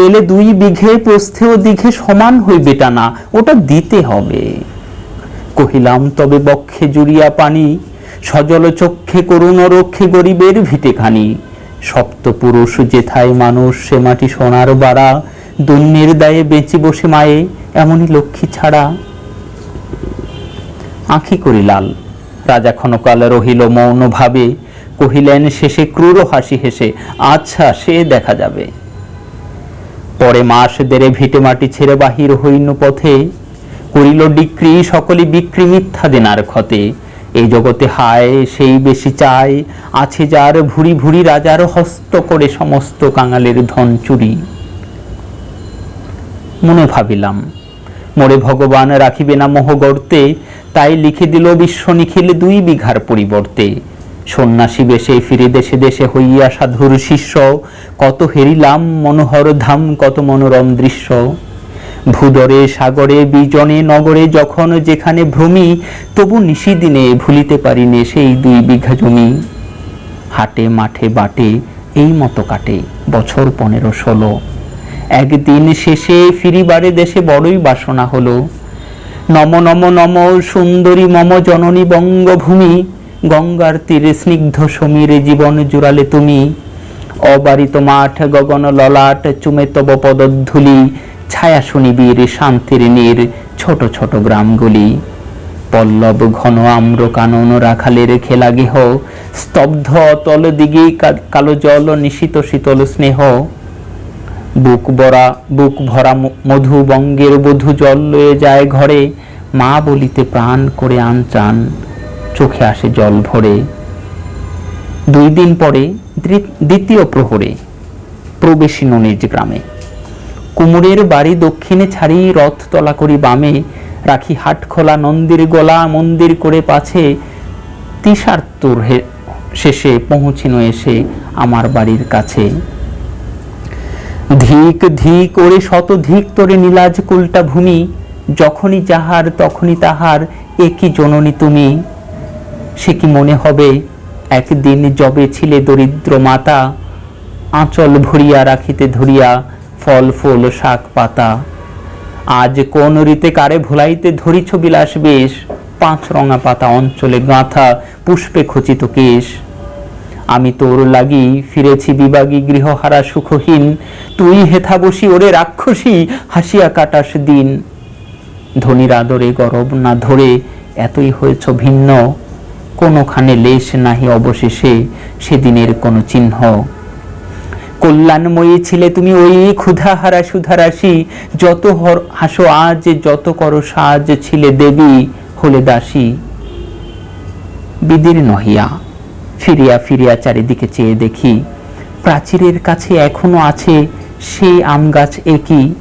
পেলে দুই বিঘে প্রস্থে ও দিঘে সমান হইবে টানা, ওটা দিতে হবে। কহিলাম, তবে বক্ষে জুড়িয়া পানি, সজল চক্ষে করুণ রক্ষে গরিবের ভিটেখানি। সপ্ত পুরুষ যেথায় মানুষ, সে মাটি সোনার বাড়া, দৈন্যের দায়ে বেঁচে বসে মায়ে, এমনই লক্ষ্মী ছাড়া। আঁখি করি লাল, রাজা ক্ষণকাল রহিল মৌন ভাবে কহিলেন, শেষে ক্রূর হাসি হেসে আচ্ছা সে দেখা যাবে। পরে মাস দেড়ে ভিটে মাটি ছেড়ে বাহির হইন পথে, করিল ডিক্রি সকলে বিক্রি মিথ্যা দেনার ক্ষতে। এই জগতে হায়, সেই বেশি চায়, আছে যার ভুরি ভুরি রাজার হস্ত করে সমস্ত কাঙালের ধন চুরি। মনে ভাবিলাম, মোরে ভগবান রাখিবে না মোহ গর্তে, তাই লিখে দিল বিশ্ব নিখিল দুই বিঘার পরিবর্তে। সন্ন্যাসী বেশে ফিরে দেশে দেশে হইয়া সাধুর শিষ্য। কত হেরিলাম মনোহর ধাম, কত মনোরম দৃশ্য। ভূদরে, সাগরে, বিজনে, নগরে যখন যেখানে ভ্রমি, তবু নিশিদিনে ভুলিতে পারিনে সেই দুই বিঘা জমি। হাটে, মাঠে, বাটে, এই মতো কাটে বছর পনেরো ষোলো। একদিন শেষে ফিরিবারে দেশে বড়ই বাসনা হলো। নম নম নম সুন্দরী মম জননী বঙ্গভূমি গঙ্গার তীরে স্নিগ্ধ সমীরে জীবন জুড়ালে তুমি। অবারিত মাঠ, গগন ললাট, চুমে তব পদধূলি, ছায়া শুনিবীর শান্তির নীর, ছোট ছোট গ্রামগুলি। পল্লব ঘন আম্র কানন রাখালের খেলা গেহ, স্তব্ধ অতল দিকে কালো জল, নিশীত শীতল স্নেহ। বুক ভরা বুক ভরা মধু বঙ্গের বধু জল লয়ে যায় ঘরে, মা বলিতে প্রাণ করে আনচান চোখে আসে জল ভরে। দুই দিন পরে দ্বি- দ্বিতীয় প্রহরে প্রবেশী ননিজ গ্রামে। কুমুরের বাড়ি দক্ষিণে ছাড়ি রথ তলা করি বামে রাখি হাট খোলা নন্দির গলা মন্দির করে পাছে তিসার্তুর শেষে পৌঁছিনো এসে আমার বাড়ির কাছে। ধিক ধিক ওরে শত ধিক তোরে নীলাজ কুলটা ভূমি, যখনই যাহার তখনই তাহার একই জননী তুমি। সে কি মনে হবে? একদিন যবে ছিলে দরিদ্র মাতা, আঁচল ভরিয়া রাখিতে ধরিয়া ফল, ফুল, শাক, পাতা। আজ কোন রীতে কারে ভুলাইতে ধরিছ বিলাস বেশ? পাঁচ রঙা পাতা অঞ্চলে গাঁথা পুষ্পে খচিত কেশ। আমি তোর লাগি ফিরেছি বিবাগী গৃহহারা সুখহীন। তুই হেথা বসি ওরে রাক্ষসী, হাসিয়া কাটাস দিন। ধনির আদরে গরব না ধরে এতই হয়েছ ভিন্ন। কোনোখানে লেশ নাহি, অবশেষে সেদিনের কোনো চিহ্ন। কল্যাণময়ী ছিলে তুমি ওই ক্ষুধাহারা সুধারাশি, যত হর- হাসো আজ, যত করো সাজ ছিলে দেবী, হলে দাসী। বিদির নহিয়া ফিরিয়া ফিরিয়া চারিদিকে চেয়ে দেখি, প্রাচীরের কাছে এখনও আছে সেই আম গাছ একই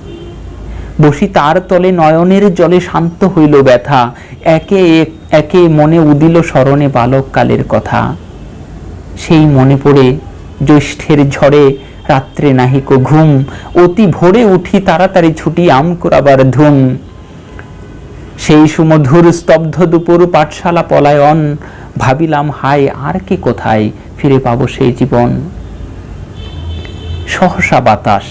বসি তার তলে নয়নের জলে শান্ত হইল ব্যথা একে একে মনে উদিল স্মরণে বালককালের কথা। সেই মনে পড়ে জ্যৈষ্ঠের ঝড়ে রাত্রে নাহিক ঘুম। অতি ভোরে উঠি তাড়াতাড়ি ছুটি আম করাবার ধুম। সেই সুমধুর স্তব্ধ দুপুর পাঠশালা পলায়ন। ভাবিলাম, হায়, আর কি কোথায় ফিরে পাবো সেই জীবন? সহসা বাতাস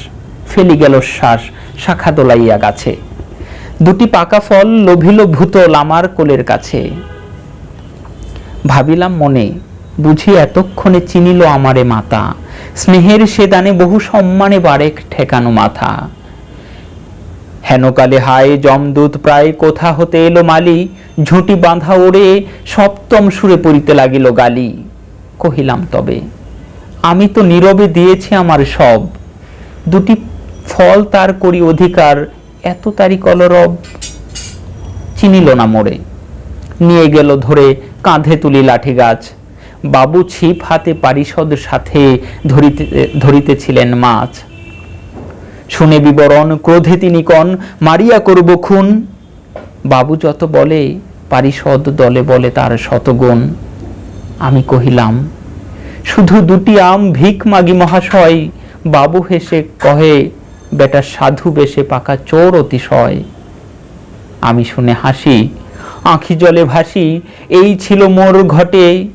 ফেলি গেল শ্বাস, শাখা দোলাইয়া গাছে। দুটি পাকা ফল লোভিল ভূতল আমার কোলের কাছে। ভাবিলাম মনে, বুঝি এতক্ষণে চিনিল আমারে মাতা। স্নেহের সে দানে বহু সম্মানে বারেক ঠেকানো মাথা। হেনকালে হায় জমদূত প্রায় কোথা হতে এলো মালি? ঝুঁটি বাঁধা ওড়ে সপ্তম সুরে পড়িতে লাগিল গালি। কহিলাম, তবে আমি তো নীরবে দিয়েছি আমার সব। দুটি ফল তার করি অধিকার এত তারি কলরব চিনিল না মোড়ে নিয়ে গেল ধরে কাঁধে তুলি লাঠি গাছ। বাবু ছিপ হাতে পারিষদ সাথে ধরিতে, ধরিতেছিলেন মাছ। শুনে বিবরণ, ক্রোধে তিনি কন, মারিয়া করব খুন? বাবু যত বলে, পারিষদ দলে বলে তার শতগুণ। আমি কহিলাম, শুধু দুটি আম ভিক মাগি মহাশয়, বাবু হেসে কহে বেটা সাধু বেশে পাকা চোর অতিশয়। আমি শুনে হাসি, আঁখি জলে ভাসি, এই ছিল মোর ঘটে।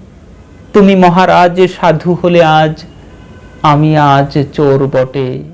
তুমি মহারাজ, সাধু হলে আজ, আমি আজ চোর বটে।